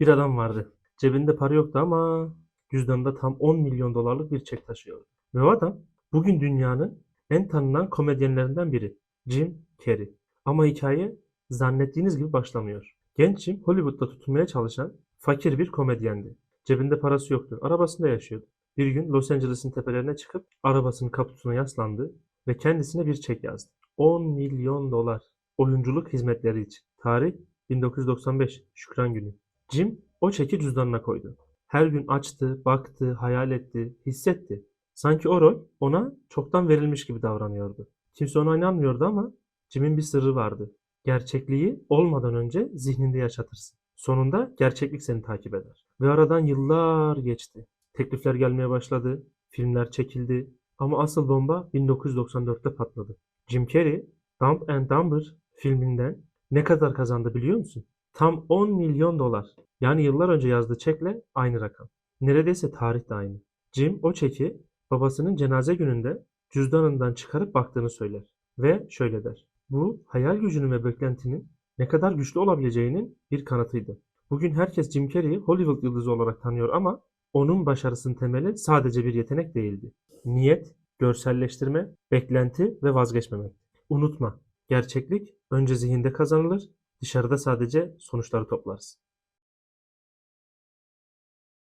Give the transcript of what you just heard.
Bir adam vardı. Cebinde para yoktu ama cüzdanında tam 10 milyon dolarlık bir çek taşıyordu. Ve o adam bugün dünyanın en tanınan komedyenlerinden biri. Jim Carrey. Ama hikaye zannettiğiniz gibi başlamıyor. Genç Jim Hollywood'da tutunmaya çalışan fakir bir komedyendi. Cebinde parası yoktu. Arabasında yaşıyordu. Bir gün Los Angeles'ın tepelerine çıkıp arabasının kaputuna yaslandı ve kendisine bir çek yazdı. 10 milyon dolar oyunculuk hizmetleri için. Tarih 1995 Şükran Günü. Jim o çeki cüzdanına koydu. Her gün açtı, baktı, hayal etti, hissetti. Sanki o rol ona çoktan verilmiş gibi davranıyordu. Kimse ona inanmıyordu ama Jim'in bir sırrı vardı. Gerçekliği olmadan önce zihninde yaşatırsın. Sonunda gerçeklik seni takip eder. Ve aradan yıllar geçti. Teklifler gelmeye başladı, filmler çekildi ama asıl bomba 1994'te patladı. Jim Carrey, Dumb and Dumber filminden ne kadar kazandı biliyor musun? Tam 10 milyon dolar. Yani yıllar önce yazdığı çekle aynı rakam. Neredeyse tarih de aynı. Jim o çeki babasının cenaze gününde cüzdanından çıkarıp baktığını söyler. Ve şöyle der. Bu hayal gücünün ve beklentinin ne kadar güçlü olabileceğinin bir kanıtıydı. Bugün herkes Jim Carrey'i Hollywood yıldızı olarak tanıyor ama onun başarısının temeli sadece bir yetenek değildi. Niyet, görselleştirme, beklenti ve vazgeçmemek. Unutma, gerçeklik önce zihinde kazanılır, dışarıda sadece sonuçları toplarsın.